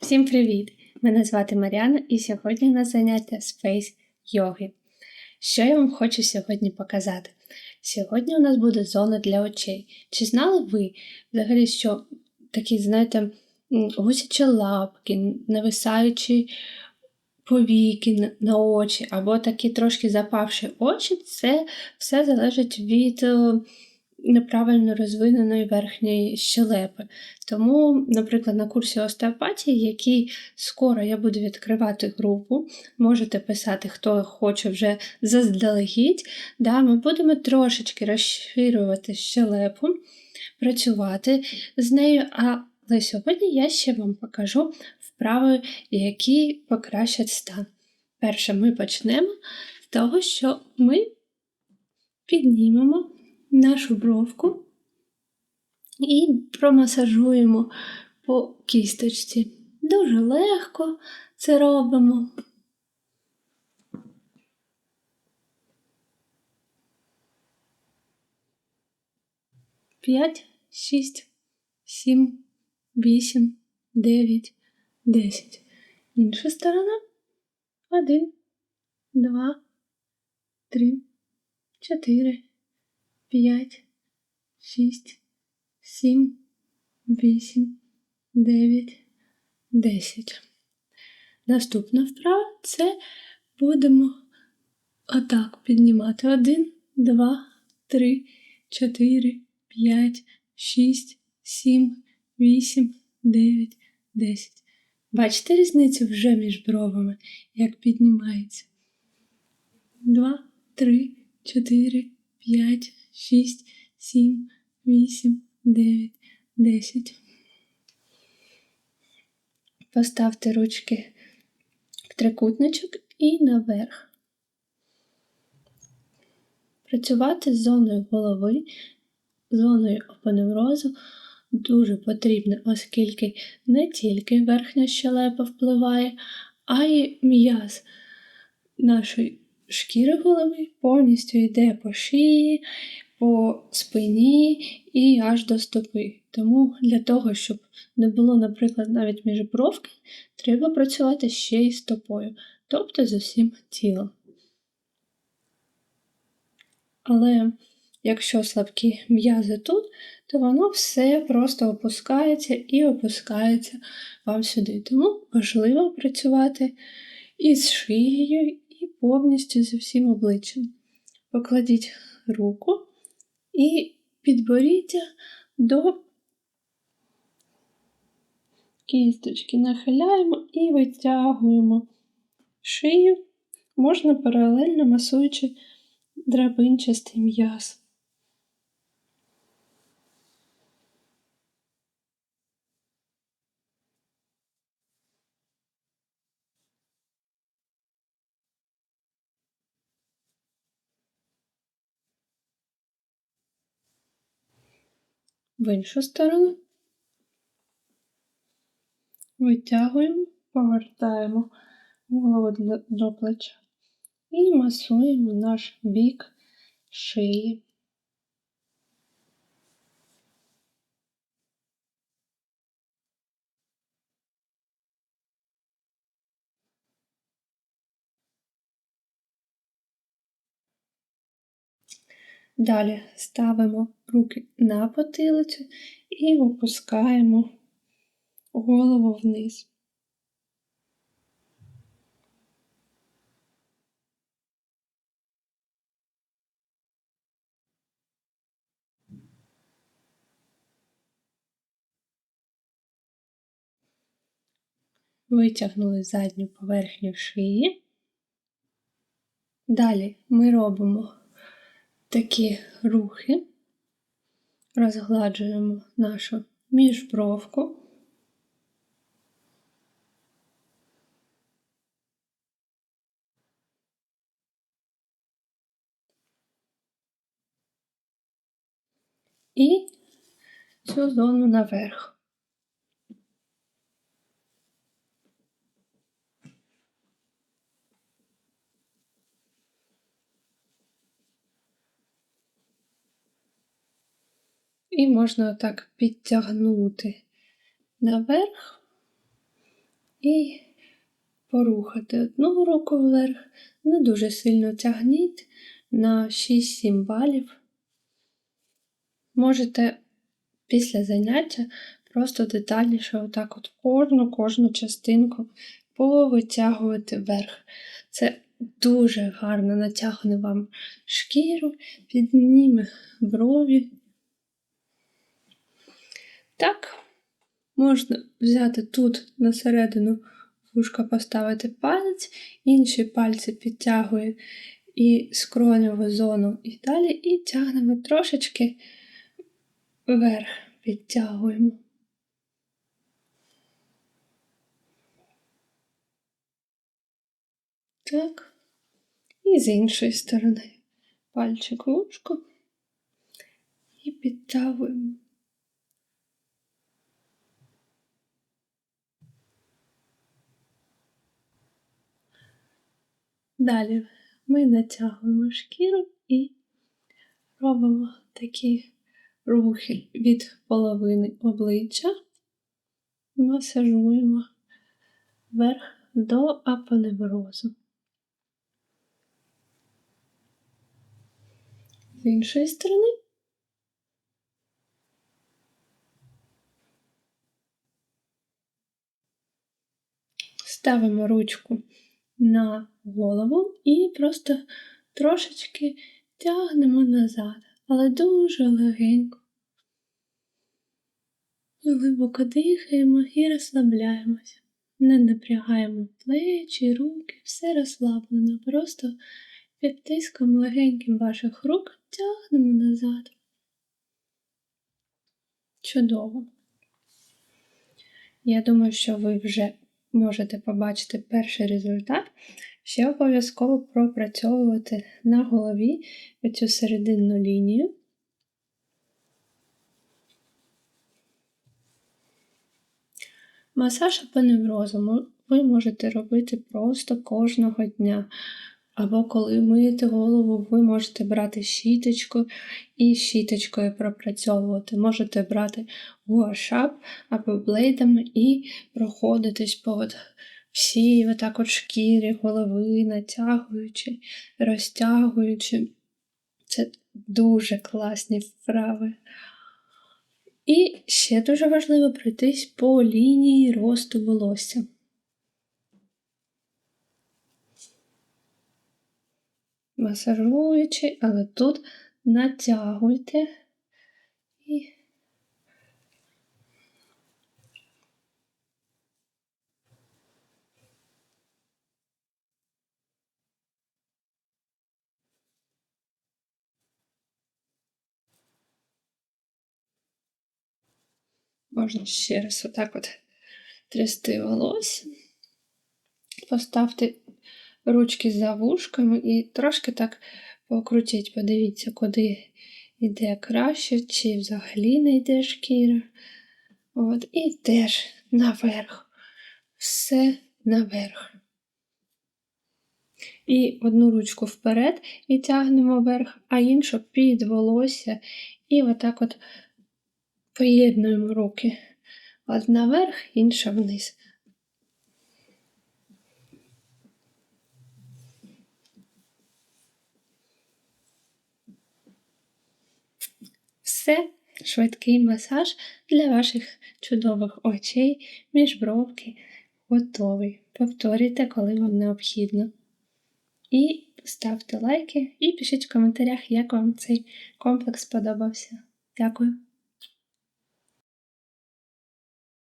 Всім привіт! Мене звати Мар'яна і сьогодні у нас заняття з фейс-йоги. Що я вам хочу сьогодні показати? Сьогодні у нас буде зона для очей. Чи знали ви взагалі, що такі, знаєте, гусячі лапки, нависаючі повіки на- на очі, або такі трошки запавші очі, це все залежить від е, неправильно розвиненої верхньої щелепи. Тому, наприклад, на курсі остеопатії, який скоро я буду відкривати групу, можете писати, хто хоче вже заздалегідь. Да, ми будемо трошечки розширювати щелепу, працювати з нею. Але сьогодні я ще вам покажу вправи, які покращать стан. Перше, ми почнемо з того, що ми піднімемо нашу бровку і промасажуємо по кісточці. Дуже легко це робимо. П'ять, шість, сім, вісім, дев'ять, десять. Інша сторона. Один, два, три, чотири, п'ять, шість, сім, вісім, дев'ять, десять. Наступна вправа це будемо отак піднімати. Один, два, три, чотири, п'ять, шість, сім, вісім, дев'ять, десять. Бачите різницю вже між бровами, як піднімається? Два, три, чотири, п'ять, шість, сім, вісім, дев'ять, десять. Поставте ручки в трикутничок і наверх. Працювати з зоною голови, зоною опоневрозу дуже потрібно, оскільки не тільки верхня щелепа впливає, а й м'яз нашої шкіри голови повністю йде по шиї, по спині і аж до стопи. Тому для того, щоб не було, наприклад, навіть міжбровки, треба працювати ще й стопою, тобто з усім тілом. Але якщо слабкі м'язи тут, то воно все просто опускається і опускається вам сюди. Тому важливо працювати із шиєю і повністю зі всім обличчям. Покладіть руку і підборіддя до кісточки, нахиляємо і витягуємо шию, можна паралельно масуючи драбинчастий м'яз. В іншу сторону витягуємо, повертаємо голову до, плеча і масуємо наш бік шиї. Далі ставимо руки на потилицю і опускаємо голову вниз. Витягнули задню поверхню шиї. Далі ми робимо такі рухи, розгладжуємо нашу міжбровку. І цю зону наверх. І можна так підтягнути наверх і порухати одну руку вверх, не дуже сильно тягніть на 6-7 балів. Можете після заняття просто детальніше отак от кожну кожну частинку повитягувати вверх. Це дуже гарно натягне вам шкіру, підніме брові. Так, можна взяти тут на середину вушка поставити палець, інші пальці підтягує і скроневу зону і далі, і тягнемо трошечки вверх, підтягуємо. Так. І з іншої сторони пальчик в ушко і підтягуємо. Далі ми натягуємо шкіру і робимо такі рухи від половини обличчя, масажуємо вверх до апоневрозу. З іншої сторони. Ставимо ручку на голову і просто трошечки тягнемо назад, але дуже легенько. Глибоко дихаємо і розслабляємося. Не напрягаємо плечі, руки, все розслаблено. Просто під тиском легеньким ваших рук тягнемо назад. Чудово. Я думаю, що ви вже можете побачити перший результат. Ще обов'язково пропрацьовувати на голові цю серединну лінію. Масаж апоневрозу ви можете робити просто кожного дня. Або коли миєте голову, ви можете брати щіточку і щіточкою пропрацьовувати. Можете брати гуашап або блейдами і проходитись по всій отак от шкірі, голови, натягуючи, розтягуючи. Це дуже класні вправи. І ще дуже важливо пройтись по лінії росту волосся. Масажуючи, але тут натягуйте і Можна ще раз отак от трясти волосся. Поставте ручки за вушками і трошки так покрутіть, подивіться, куди йде краще, чи взагалі не йде шкіра. От, І теж наверх. Все наверх. І одну ручку вперед і тягнемо вверх, а іншу під волосся. І отак от поєднуємо руки. Одна вверх, інша вниз. Все, швидкий масаж для ваших чудових очей, міжбровки готовий. Повторюйте, коли вам необхідно. І ставте лайки і пишіть в коментарях, як вам цей комплекс сподобався. Дякую!